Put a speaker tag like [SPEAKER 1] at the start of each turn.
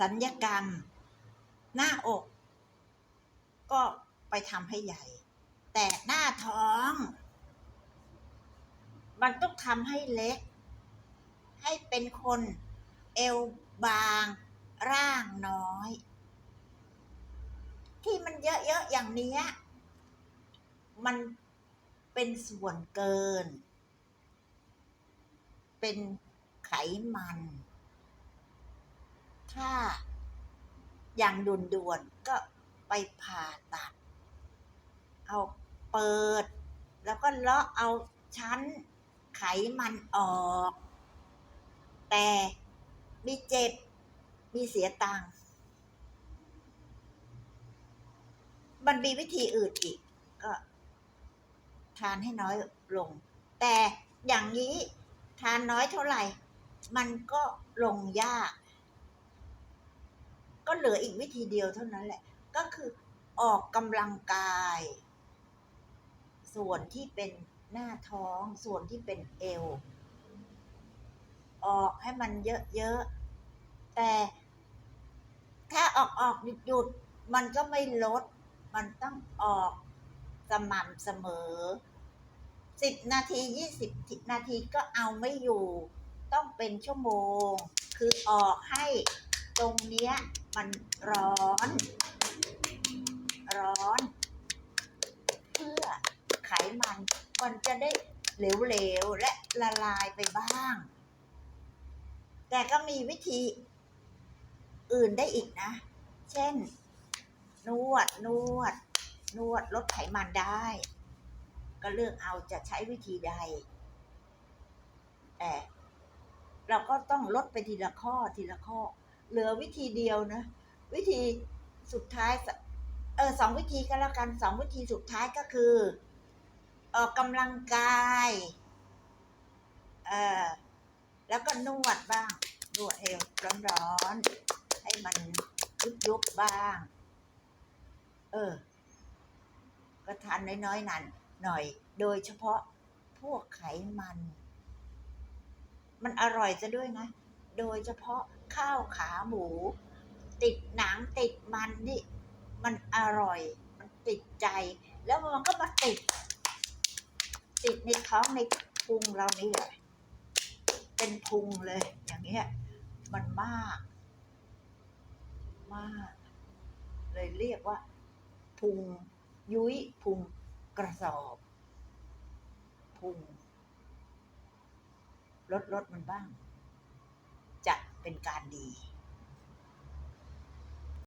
[SPEAKER 1] สัญญกรรม หน้าอก ก็ไปทำให้ใหญ่ แต่หน้าท้อง มันต้องทำให้เล็ก ให้เป็นคนเอวบาง ร่างน้อย ที่มันเยอะๆอย่างนี้มันเป็นส่วนเกิน เป็นไขมัน ถ้าอย่างด่วนๆก็ไปผ่าตัด เอาเปิด แล้วก็เลาะเอาชั้นไขมันออก แต่มีเจ็บ มีเสียตังค์มันมีวิธีอื่นอีก ก็ทานให้น้อยลง แต่อย่างนี้ทานน้อยเท่าไหร่ มันก็ลงยาก ก็เหลืออีกวิธีเดียวเท่านั้นแหละ ก็คือออกกำลังกาย ส่วนที่เป็นหน้าท้อง ส่วนที่เป็นเอว ออกให้มันเยอะๆ แต่ถ้าออกออกหยุดหยุดๆมันก็ไม่ลด มันต้องออกสม่ำเสมอสิบนาทียี่สิบนาทีก็เอาไม่อยู่ ต้องเป็นชั่วโมง คือออกให้ตรงเนี้ย มันร้อน ร้อน เพื่อไขมันมันจะได้เหลวๆ และละลายไปบ้าง แต่ก็มีวิธีอื่นได้อีกนะ เช่น นวดนวด นวดลดไขมันได้ ก็เลือกเอาจะใช้วิธีใด แต่เราก็ต้องลดไปทีละข้อทีละข้อ เหลือวิธีเดียวนะ วิธีสุดท้ายเออสองวิธีก็แล้วกันสองวิธีสุดท้ายก็คือ ออกกำลังกายเออแล้วก็นวดบ้างนวดให้ร้อนๆให้มันยุบยุบบ้าง เออ ก็ทานน้อยๆนั่นหน่อย โดยเฉพาะพวกไขมัน มันอร่อยซะด้วยนะ โดยเฉพาะข้าวขาหมู ติดหนังติดมันนี่มันอร่อย มันติดใจ แล้วมันก็มาติด ติดในท้องในพุงเรานี่แหละเป็นพุงเลย อย่างเงี้ยมันมาก มาก เลยเรียกว่า พุงยุ้ยพุงกระสอบ พุงลดลดมันบ้าง เป็นการดี